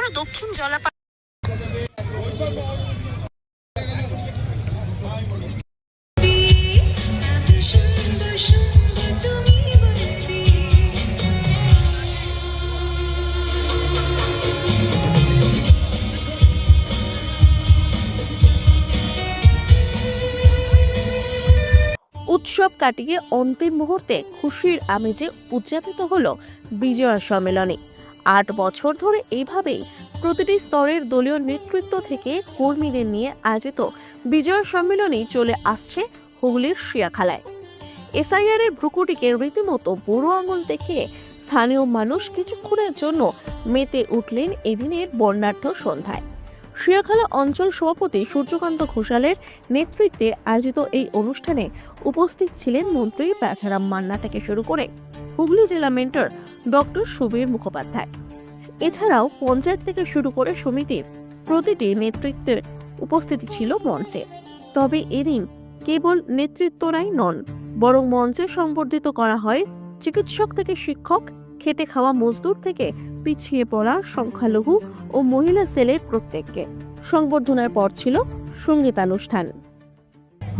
শহর দক্ষিণ বলতে উৎসব কাটিয়ে অন্তিম মুহূর্তে খুশির আমেজে উদযাপিত হলো বিজয়া সম্মেলনী। আট বছর ধরে এইভাবেই প্রতিটি স্তরের দলীয় নেতৃত্ব থেকে কর্মীদের নিয়ে আয়োজিত বিজয় সম্মেলনী চলে আসছে হুগলির শিয়াখালায়। এসআইআর এর ভ্রুকুটিকে রীতিমতো বুড়ো আঙুল দেখিয়ে স্থানীয় মানুষ কিছুক্ষণের জন্য মেতে উঠলেন এদিনের বর্ণাঢ্য সন্ধ্যায়। শিয়াখালা অঞ্চল সভাপতি সূর্যকান্ত ঘোষালের নেতৃত্বে আয়োজিত এই অনুষ্ঠানে উপস্থিত ছিলেন মন্ত্রী রাজারাম মান্না থেকে শুরু করে হুগলি জেলা মেন্টর ডক্টর সুবীর মুখোপাধ্যায়। এছাড়াও পঞ্চায়েত থেকে শুরু করে সমিতির প্রতিটি নেতৃত্বের উপস্থিতি ছিল মঞ্চে। তবে এদিন কেবল নেতৃত্বরাই নন, বরং মঞ্চে সংবর্ধিত করা হয় চিকিৎসক থেকে শিক্ষক, খেটে খাওয়া মজদুর থেকে পিছিয়ে পড়া সংখ্যালঘু ও মহিলা সেলের প্রত্যেককে। সংবর্ধনার পর ছিল সঙ্গীতানুষ্ঠান।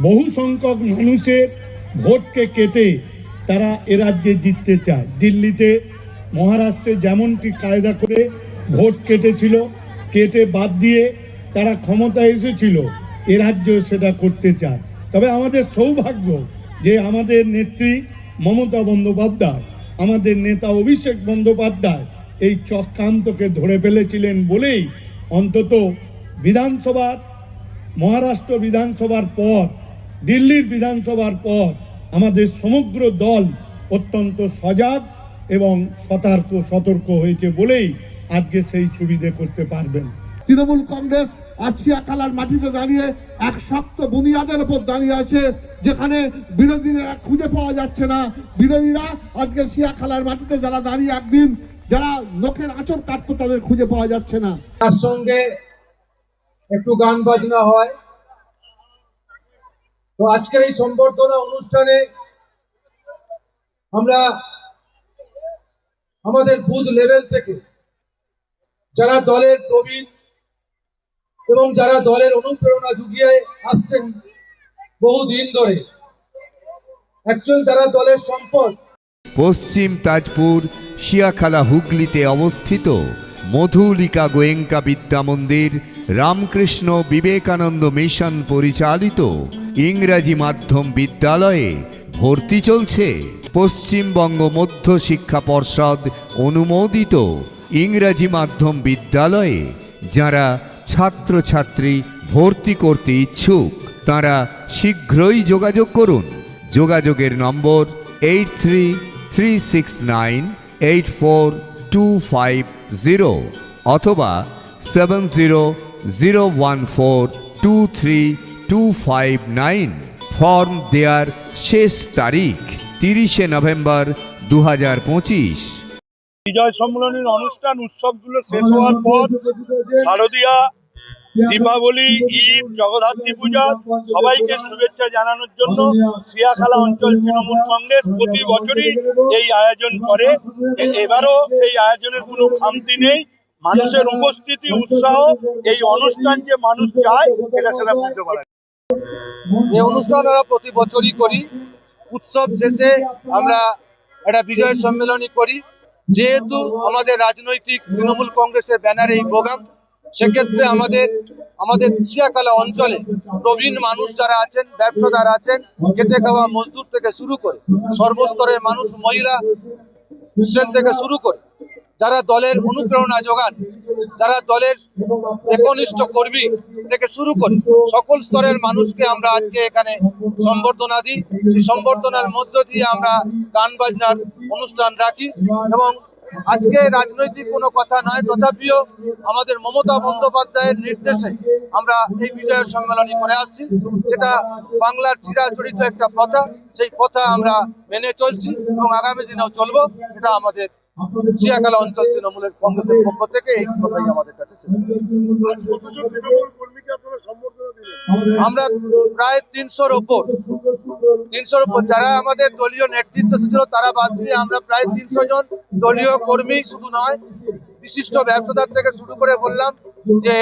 বহু সংখ্যক মানুষের ভোটকে কেটে তারা এ রাজ্যে জিততে চায়। দিল্লিতে, মহারাষ্ট্রে যেমনটি কায়দা করে ভোট কেটেছিল, কেটে বাদ দিয়ে তারা ক্ষমতা এসেছিল, এ রাজ্যেও সেটা করতে চায়। তবে আমাদের সৌভাগ্য যে আমাদের নেত্রী মমতা বন্দ্যোপাধ্যায়, আমাদের নেতা অভিষেক বন্দ্যোপাধ্যায় এই চক্রান্তকে ধরে ফেলেছিলেন বলেই অন্তত বিধানসভার, মহারাষ্ট্র বিধানসভার পর, দিল্লির বিধানসভার পর আমাদের সমগ্র দল অত্যন্ত সজাগ এবং সতর্ক সতর্ক হয়েছে বলেই আজকে সেই সুবিধে করতে পারবেন। তৃণমূল কংগ্রেস শিয়াখালার মাটিতে দাঁড়িয়ে এক শক্ত বুনিয়াদের উপর দাঁড়িয়ে আছে যেখানে বিরোধীরা খুঁজে পাওয়া যাচ্ছে না। বিরোধীরা আজকে শিয়াখালার মাটিতে যারা দাঁড়িয়ে একদিন যারা নখের আঁচড় কাটতো তাদের খুঁজে পাওয়া যাচ্ছে না। তার সঙ্গে একটু গান বাজনা হয়। তো আজকের এই সম্বর্ধনা অনুষ্ঠানে আমরা আমাদের বুথ লেভেল থেকে যারা দলের প্রবীণ এবং যারা দলের অনুপ্রেরণা জুগিয়ে আসছেন বহুদিন ধরে অ্যাকচুয়াল যারা দলের সম্পদ। পশ্চিম তাজপুর, শিয়াখালা হুগলিতে অবস্থিত মধুলিকা গোয়েঙ্কা বিদ্যা মন্দির রামকৃষ্ণ বিবেকানন্দ মিশন পরিচালিত ইংরাজি মাধ্যম বিদ্যালয়ে ভর্তি চলছে। পশ্চিমবঙ্গ মধ্য শিক্ষা পর্ষদ অনুমোদিত ইংরাজি মাধ্যম বিদ্যালয়ে যারা ছাত্রছাত্রী ভর্তি করতে ইচ্ছুক, তারা শীঘ্রই যোগাযোগ করুন। যোগাযোগের নম্বর eight three three six nine eight four two five zero অথবা seven zero zero one four two three two five nine form দেয়ার শেষ তারিখ, তিরিশে নভেম্বর দু হাজার পঁচিশ। বিজয় সম্মেলনের অনুষ্ঠান, উৎসবগুলো শেষ হওয়ার পর শারদীয়া, দীপাবলি, ঈদ, জগদ্ধাত্রী পূজা, সবাইকে শুভেচ্ছা জানানোর জন্য শিয়াখালা অঞ্চল তৃণমূল কংগ্রেস প্রতি বছরই এই আয়োজন করে। এবারও সেই আয়োজনের কোনো খামতি নেই। মানুষের উপস্থিতি, উৎসাহ, এই অনুষ্ঠান যে মানুষ চায়, এটা সেটা বুঝতে পারা। এই অনুষ্ঠান আমরা প্রতি বছরই করি। উৎসব শেষে আমরা একটা বিজয় সম্মেলনী করি। যেহেতু আমাদের রাজনৈতিক তৃণমূল কংগ্রেসের ব্যানারে এই প্রোগ্রাম, সেক্ষেত্রে আমাদের আমাদের চিয়াকালা অঞ্চলে প্রবীণ মানুষ যারা আছেন, ব্যবসাদার আছেন, খেতে খাওয়া মজদুর থেকে শুরু করে সর্বস্তরের মানুষ, মহিলা থেকে শুরু করে যারা দলের অনুপ্রেরণা যোগান, যারা দলের একনিষ্ঠ কর্মী থেকে শুরু করে সকল স্তরের মানুষকে আমরা আজকে এখানে সম্বর্ধনা দিই। সম্বর্ধনার মধ্য দিয়ে আমরা গান বাজনার অনুষ্ঠান রাখি এবং আজকে রাজনৈতিক কোনো কথা নয়, তথাপিও আমাদের মমতা বন্দ্যোপাধ্যায়ের নির্দেশে আমরা এই বিজয় সম্মেলনী করে আসছি, যেটা বাংলার চিরাচরিত একটা প্রথা। সেই প্রথা আমরা মেনে চলছি এবং আগামী দিনেও চলবো, এটা আমাদের চিয়াকালা অঞ্চল তৃণমূলের কংগ্রেসের পক্ষ থেকে এই কথাই আমাদের কাছে শেষ। আজ কতজন তৃণমূল কর্মীকে আমরা প্রায় তিনশোর ওপর তিনশোর উপর যারা আমাদের দলীয় নেতৃত্ব ছিল তারা বাদ দিয়ে আমরা প্রায় তিনশো জন দলীয় কর্মী শুধু নয় বিশিষ্ট ব্যবসাদার থেকে শুরু করে বললাম যে,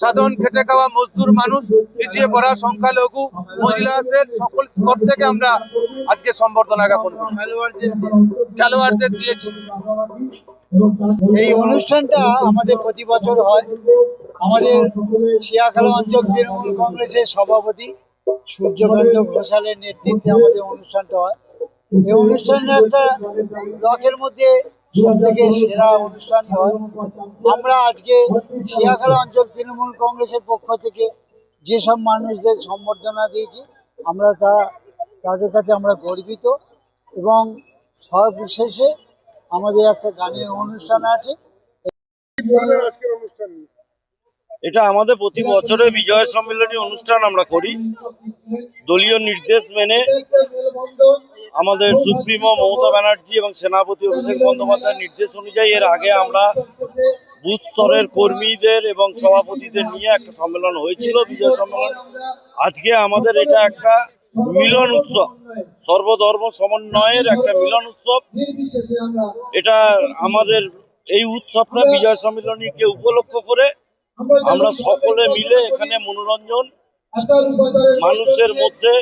সাধারণ খেটে খাওয়া মজদুর মানুষ, পিছিয়ে পড়া সংখ্যালঘু মহিলা সেল সকল স্তর থেকে আমরা আজকে সম্বর্ধনা জ্ঞাপন খেলোয়াড়দের দিয়েছি। এই অনুষ্ঠানটা আমাদের প্রতি বছর হয়। আমাদের শিয়াখালা অঞ্চল তৃণমূল কংগ্রেসের সভাপতি সূর্যকান্ত ঘোষালের নেতৃত্বে আমাদের অনুষ্ঠানটা হয়। এই অনুষ্ঠানটা একটা ব্লকের মধ্যে সেরা অনুষ্ঠানই হয়। আমরা আজকে অঞ্চল তৃণমূল কংগ্রেসের পক্ষ থেকে যেসব মানুষদের সম্বর্ধনা দিয়েছি, আমরা তা তাদের কাছে আমরা গর্বিত এবং সবশেষে আমাদের একটা গানের অনুষ্ঠান আছে। এটা আমাদের প্রতি বছরে বিজয় সম্মেলনী অনুষ্ঠান আমরা করি। দলীয় নির্দেশ মেনে আমাদের সুপ্রিমো মমতা ব্যানার্জি এবং সেনাপতি অভিষেক বন্দ্যোপাধ্যায়ের নির্দেশ অনুযায়ী এর আগে আমরা বুথ স্তরের কর্মীদের এবং সভাপতিদের নিয়ে একটা সম্মেলন হয়েছিল, বিজয় সম্মেলন। আজকে আমাদের এটা একটা মিলন উৎসব, সর্বধর্ম সমন্বয়ের একটা মিলন উৎসব। এটা আমাদের এই উৎসবটা বিজয় সম্মেলনীকে উপলক্ষ করে আমরা সকলে মিলে এখানে মনোরঞ্জন, মানুষের মধ্যে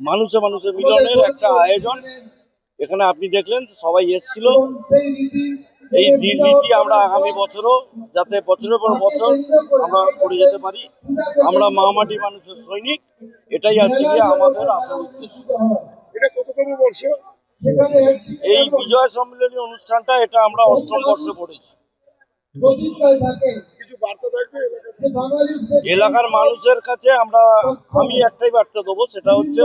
মানুষে মানুষে মিলনের একটা আয়োজন। এখানে আপনি দেখলেন সবাই এসেছিল। এই দিননীতি আমরা আগামী বছরও যাতে বছরের পর বছর আমরা করে যেতে পারি। আমরা মামাটি মানুষের সৈনিক এটাই হচ্ছে গিয়ে আমাদের আসল উদ্দেশ্য। এই বিজয় সম্মেলনী অনুষ্ঠানটা এটা আমরা অষ্টম বর্ষে পড়েছি এলাকার মানুষের কাছে আমরা আমি একটাই বার্তা দেবো সেটা হচ্ছে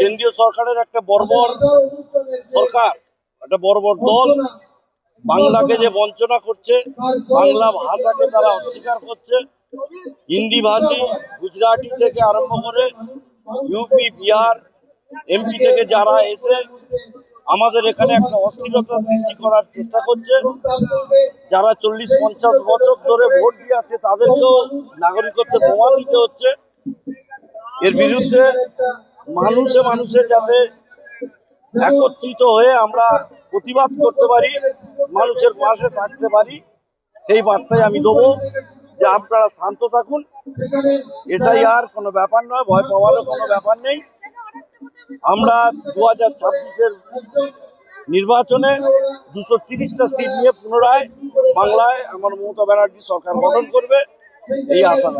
কেন্দ্রীয় সরকারের একটা বর্বর সরকার একটা বর্বর দল বাংলাকে যে বঞ্চনা করছে বাংলা ভাষাকে তারা অস্বীকার করছে। হিন্দি ভাষী গুজরাটি থেকে আরম্ভ করে ইউপি বিহার এমপি থেকে যারা এসে আমাদের এখানে একটা অস্থিরতা সৃষ্টি করার চেষ্টা করছে। যারা চল্লিশ পঞ্চাশ বছর ধরে ভোট দিয়ে আসছে তাদেরকেও নাগরিকত্ব প্রমাণ দিতে হচ্ছে। এর বিরুদ্ধে মানুষে মানুষে যাতে একত্রিত হয়ে আমরা প্রতিবাদ করতে পারি মানুষের পাশে থাকতে পারি সেই বার্তায় আমি দেবো যে আপনারা শান্ত থাকুন। এসআইআর কোনো ব্যাপার নয় ভয় পাওয়ারও কোনো ব্যাপার নেই। আমরা দু হাজার ছাব্বিশের নির্বাচনে দুশো তিরিশটা সিট নিয়ে পুনরায় বাংলায় আমার মমতা ব্যানার্জি সরকার গঠন করবে, এই আশা